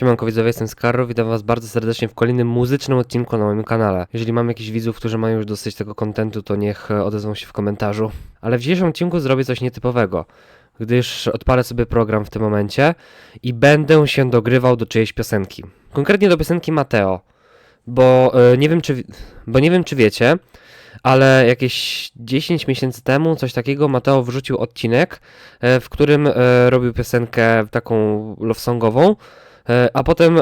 Siemanko widzowie, jestem Skarro, witam was bardzo serdecznie w kolejnym muzycznym odcinku na moim kanale. Jeżeli mam jakichś widzów, którzy mają już dosyć tego kontentu, to niech odezwą się w komentarzu. Ale w dzisiejszym odcinku zrobię coś nietypowego, gdyż odpalę sobie program w tym momencie i będę się dogrywał do czyjejś piosenki. Konkretnie do piosenki Mateo, bo e, nie wiem czy, bo nie wiem czy wiecie, ale jakieś 10 miesięcy temu, coś takiego, Mateo wrzucił odcinek, e, w którym e, robił piosenkę taką love songową, A potem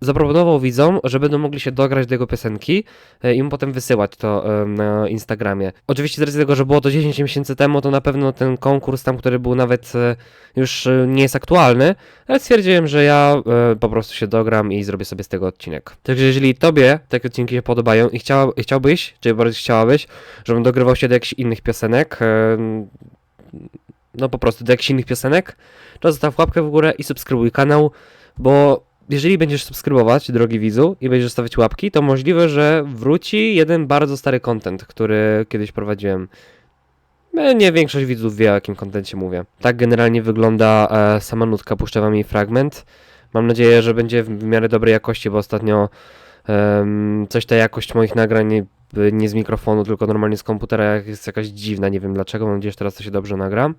zaproponował widzom, że będą mogli się dograć do jego piosenki e, i mu potem wysyłać to na Instagramie. Oczywiście z racji tego, że było to 10 miesięcy temu, to na pewno ten konkurs tam, który był nawet e, już e, nie jest aktualny, ale stwierdziłem, że ja e, po prostu się dogram i zrobię sobie z tego odcinek. Także jeżeli tobie takie odcinki się podobają i chciałbyś, czy bardziej chciałabyś, żebym dogrywał się do jakichś innych piosenek, no po prostu do jakichś innych piosenek, to zostaw łapkę w górę i subskrybuj kanał, bo jeżeli będziesz subskrybować, drogi widzu, i będziesz stawiać łapki, to możliwe, że wróci jeden bardzo stary content, który kiedyś prowadziłem. E, Nie większość widzów wie, o jakim kontencie mówię. Tak generalnie wygląda e, sama nutka, puszczę wam jej fragment. Mam nadzieję, że będzie w miarę dobrej jakości, bo ostatnio em, coś ta jakość moich nagrań nie z mikrofonu, tylko normalnie z komputera jest jakaś dziwna, nie wiem dlaczego, mam nadzieję, że teraz to się dobrze nagra.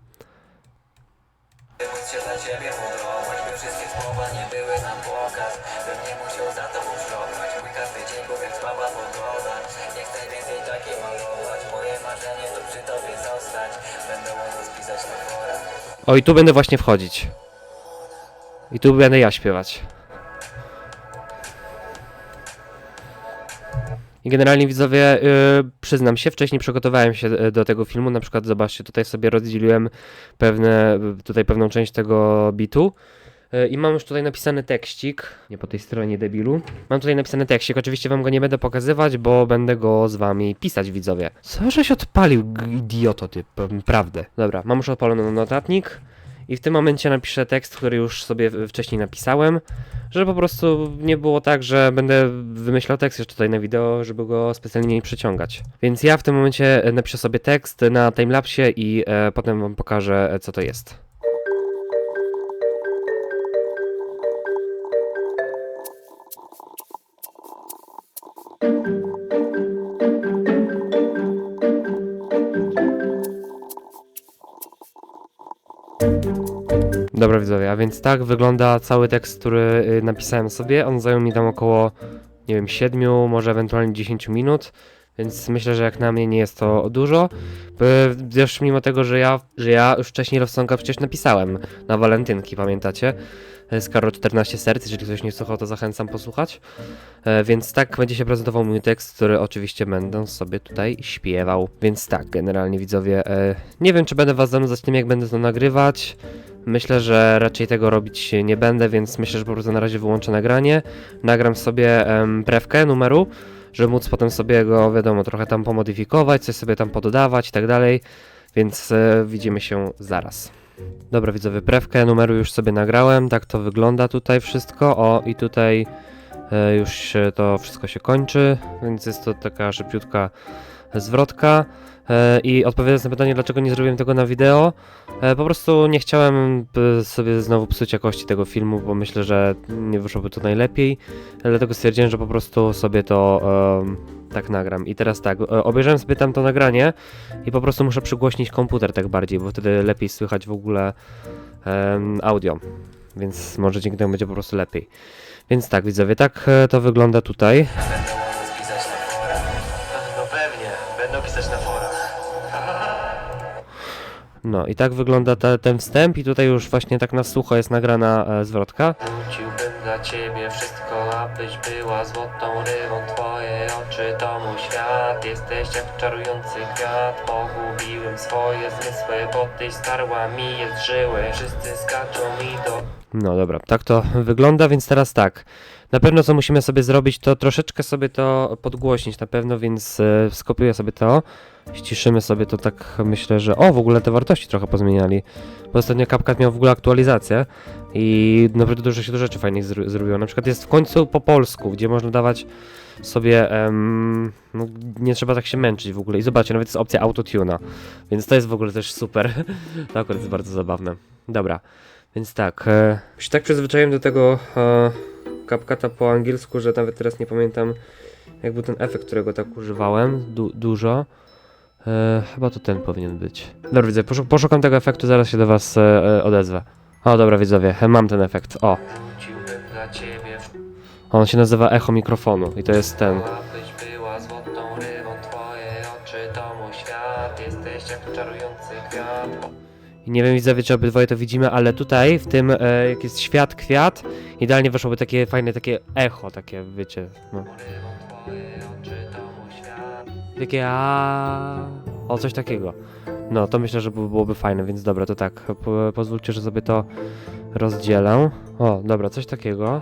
O, i tu będę właśnie wchodzić. I tu będę ja śpiewać. I generalnie widzowie, yy, przyznam się, wcześniej przygotowałem się y, do tego filmu, na przykład zobaczcie, tutaj sobie rozdzieliłem pewne, tutaj pewną część tego bitu. Y, I mam już tutaj napisany tekstik, nie po tej stronie debilu. Mam tutaj napisany tekstik, oczywiście wam go nie będę pokazywać, bo będę go z wami pisać, widzowie. Co żeś odpalił, idioto ty, prawdę. Dobra, mam już odpalony notatnik. I w tym momencie napiszę tekst, który już sobie wcześniej napisałem, żeby po prostu nie było tak, że będę wymyślał tekst jeszcze tutaj na wideo, żeby go specjalnie nie przeciągać. Więc ja w tym momencie e, napiszę sobie tekst na timelapsie i e, potem wam pokażę, e, co to jest. Dobra widzowie, a więc tak wygląda cały tekst, który y, napisałem sobie. On zajął mi tam około, nie wiem, 7, może ewentualnie 10 minut, więc myślę, że jak na mnie nie jest to dużo. Też mimo tego, że ja, że ja już wcześniej Love Songa przecież napisałem na walentynki, pamiętacie? Z Karo 14 serc, jeżeli ktoś nie słuchał, to zachęcam posłuchać. E, Więc tak będzie się prezentował mój tekst, który oczywiście będę sobie tutaj śpiewał. Więc tak, generalnie widzowie, e, nie wiem czy będę was zanudzać tym, jak będę to nagrywać. Myślę, że raczej tego robić nie będę, więc myślę, że po prostu na razie wyłączę nagranie. Nagram sobie prewkę numeru, żeby móc potem sobie go, wiadomo, trochę tam pomodyfikować, coś sobie tam pododawać i tak dalej. Więc e, widzimy się zaraz. Dobra, widzowie, prewkę numeru już sobie nagrałem, tak to wygląda tutaj wszystko. O, i tutaj e, już to wszystko się kończy, więc jest to taka szybciutka zwrotka. E, I odpowiadając na pytanie, dlaczego nie zrobiłem tego na wideo, e, po prostu nie chciałem sobie znowu psuć jakości tego filmu, bo myślę, że nie wyszłoby to najlepiej. Dlatego stwierdziłem, że po prostu sobie to em, tak nagram. I teraz tak, e, obejrzałem sobie tam to nagranie i po prostu muszę przygłośnić komputer tak bardziej, bo wtedy lepiej słychać w ogóle em, audio. Więc może dzięki temu będzie po prostu lepiej. Więc tak, widzowie, tak to wygląda tutaj. No i tak wygląda ta, ten wstęp i tutaj już właśnie tak na sucho jest nagrana e, zwrotka. Wróciłbym dla ciebie wszystko, abyś była złotą rybą Twoje oczy to mój świat Jesteś jak czarujący kwiat Pogubiłem swoje zmysły, bo tyś starła mi jest żyły Wszyscy skaczą mi do No dobra, tak to wygląda, więc teraz tak. Na pewno co musimy sobie zrobić, to troszeczkę sobie to podgłośnić na pewno, więc e, skopiuję sobie to. Ściszymy sobie to tak, myślę, że... O, w ogóle te wartości trochę pozmieniali. Bo ostatnio CapCut miał w ogóle aktualizację i naprawdę dużo się do rzeczy fajnych zro zrobiło. Na przykład jest w końcu po polsku, gdzie można dawać sobie... no, nie trzeba tak się męczyć w ogóle. I zobaczcie, nawet jest opcja autotuna. Więc to jest w ogóle też super. to akurat jest bardzo zabawne. Dobra. Więc tak, e, się tak przyzwyczaiłem do tego e, CapCuta po angielsku, że nawet teraz nie pamiętam jak był ten efekt, którego tak używałem du dużo. E, chyba to ten powinien być. Dobra, widzę, poszu poszukam tego efektu, zaraz się do was e, e, odezwę. O, dobra, widzowie, mam ten efekt. O, on się nazywa echo mikrofonu i to jest ten. Jesteś jak czarujący kwiat Nie wiem, widzowie, czy obydwoje to widzimy, ale tutaj, w tym, e, jak jest świat, kwiat, idealnie weszłoby takie fajne, takie echo, takie, wiecie, no. Takie a O, coś takiego. No, to myślę, że by- byłoby fajne, więc dobra, to tak. Po, pozwólcie, że sobie to rozdzielę. O, dobra, coś takiego.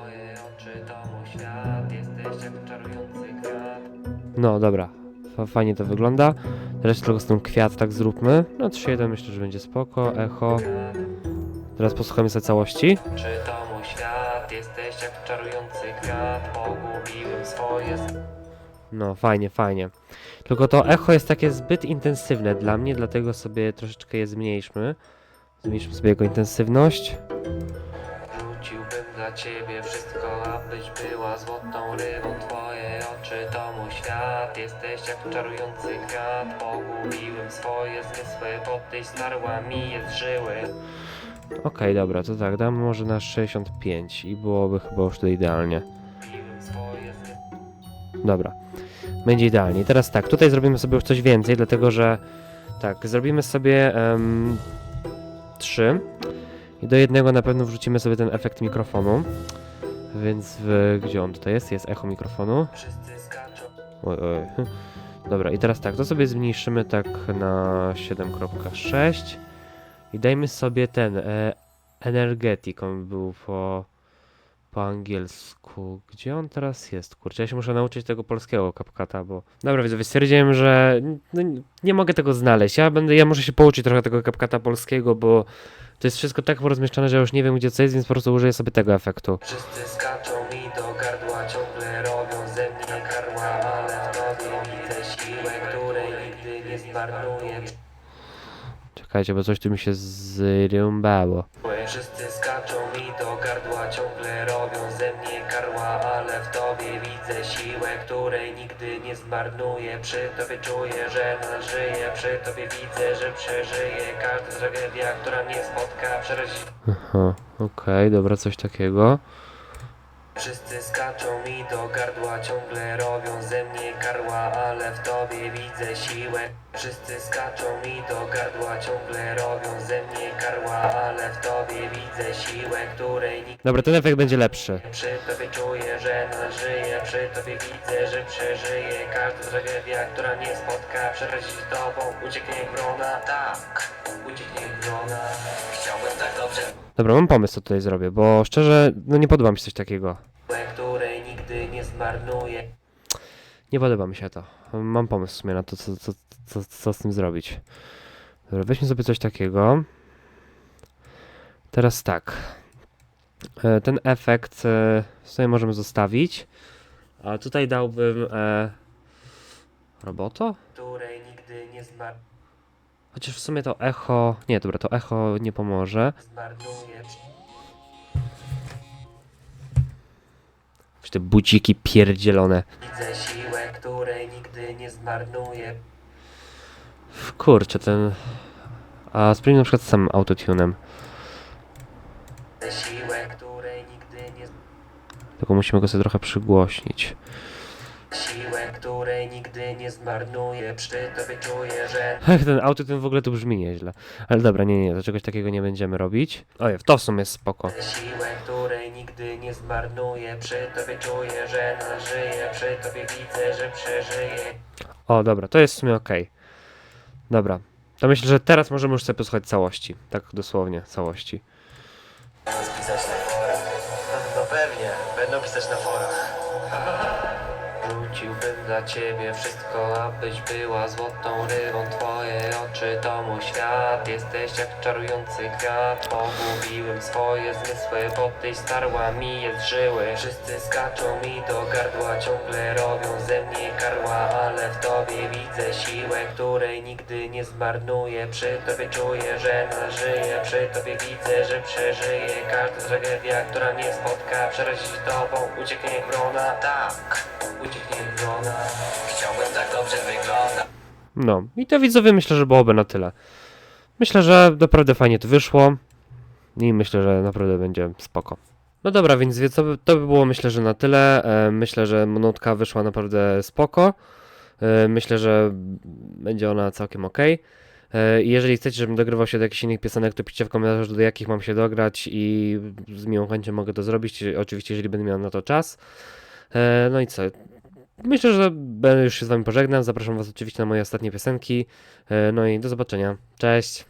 No, dobra. Fa- Fajnie to wygląda. Teraz tylko z tym kwiat tak zróbmy. No, 3-1 myślę, że będzie spoko. Echo. Teraz posłuchamy sobie całości. Czy to mój świat Jesteś jak czarujący kwiat Pogubiłem swoje No, fajnie, fajnie. Tylko to echo jest takie zbyt intensywne dla mnie, dlatego sobie troszeczkę je zmniejszmy. Zmniejszmy sobie jego intensywność. Rzuciłbym dla ciebie wszystko, abyś była złotą rybą. Twoje oczy to mój świat. Jesteś jak czarujący kwiat. Pogubiłem swoje zmysły, bo tyś starła mi żyły Okej, dobra, to tak, dam może na 65 i byłoby chyba już to idealnie. Pogubiłem swoje zmysły Dobra, będzie idealnie. Teraz tak, tutaj zrobimy sobie już coś więcej, dlatego że tak, zrobimy sobie em, 3 i do jednego na pewno wrzucimy sobie ten efekt mikrofonu. Więc w, gdzie on tutaj jest? Jest echo mikrofonu. Oj, oj. Dobra, i teraz tak, to sobie zmniejszymy tak na 7.6 i dajmy sobie ten e, Energetic, on był po, po angielsku. Gdzie on teraz jest? Kurczę, ja się muszę nauczyć tego polskiego CapCuta, bo... Dobra, widzowie, stwierdziłem, że no, nie- mogę tego znaleźć. Ja będę, ja muszę się pouczyć trochę tego CapCuta polskiego, bo to jest wszystko tak porozmieszczone, że już nie wiem gdzie co jest, więc po prostu użyję sobie tego efektu. Wszyscy skaczą mi do gardła Ciągle robią ze mnie karła Ale w tobie widzę siłę, której nigdy nie zmarnuję Czekajcie, bo coś tu mi się zrąbało. Wszyscy skaczą ze mnie karła, ale w tobie widzę siłę, której nigdy nie zmarnuję. Przy tobie czuję, że przy tobie widzę, że przeżyję. Każda tragedia, która mnie spotka, przerazi. Aha, okej, dobra, coś takiego. Wszyscy skaczą mi do gardła, ciągle robią ze mnie karła, ale w tobie widzę siłę. Wszyscy skaczą mi do gardła, ciągle robią ze mnie karła, ale w tobie widzę siłę, której nikt Dobra, ten efekt będzie lepszy. Przy tobie czuję, że żyję, przy tobie widzę, że przeżyję. Każda tragedia, która mnie spotka, przerazi się tobą Ucieknie wrona, tak, ucieknie wrona. Chciałbym tak dobrze, Dobra, mam pomysł, co tutaj zrobię, bo szczerze, no nie podoba mi się coś takiego. której nigdy nie zmarnuję Nie podoba mi się to. Mam pomysł w sumie na to, co, co, co, co z tym zrobić. Dobra, weźmy sobie coś takiego. Teraz tak. E, Ten efekt e, sobie możemy zostawić. A tutaj dałbym... E, roboto? Której nigdy nie zmar Chociaż w sumie to echo... Nie, dobra, to echo nie pomoże. zmarnuję Czy te buciki pierdzielone. Widzę siłę, której nigdy nie zmarnuję Kurczę, ten... A spróbujmy na przykład z samym autotunem. Widzę siłę, której nigdy nie Tylko musimy go sobie trochę przygłośnić. Siłę, której nigdy nie zmarnuję Przy tobie czuję, że Ech, ten autotune w ogóle tu brzmi nieźle. Ale dobra, nie, nie, to czegoś takiego nie będziemy robić. Oj, w to w sumie jest spoko. Siłę, której nigdy nie zmarnuję Przy tobie czuję, że Przy tobie widzę, że przeżyję O, dobra, to jest w sumie okej. Dobra, to myślę, że teraz możemy już sobie posłuchać całości. Tak dosłownie, całości. Pisać na forach No pewnie, będą pisać na forach dla ciebie wszystko, abyś była złotą rybą. Twoje oczy to mój świat. Jesteś jak czarujący kwiat. Pogubiłem swoje zmysły, bo tyś starła mi jest żyły Wszyscy skaczą mi do gardła, ciągle robią ze mnie karła. Ale w tobie widzę siłę, której nigdy nie zmarnuję. Przy tobie czuję, że żyję Przy tobie widzę, że przeżyję. Każda tragedia, która mnie spotka Przerazi się tobą, ucieknie jak Tak, No, i to widzowie myślę, że byłoby na tyle. Myślę, że naprawdę fajnie to wyszło i myślę, że naprawdę będzie spoko. No dobra, więc by- to by było myślę, że na tyle. E, Myślę, że monotka wyszła naprawdę spoko. E, Myślę, że będzie ona całkiem ok. Jeżeli chcecie, żebym dogrywał się do jakichś innych piosenek, to piszcie w komentarzu, do jakich mam się dograć i z miłą chęcią mogę to zrobić, oczywiście, jeżeli będę miał na to czas. E, No i co? Myślę, że już się z wami pożegnam. Zapraszam was oczywiście na moje ostatnie piosenki. E, No i do zobaczenia. Cześć!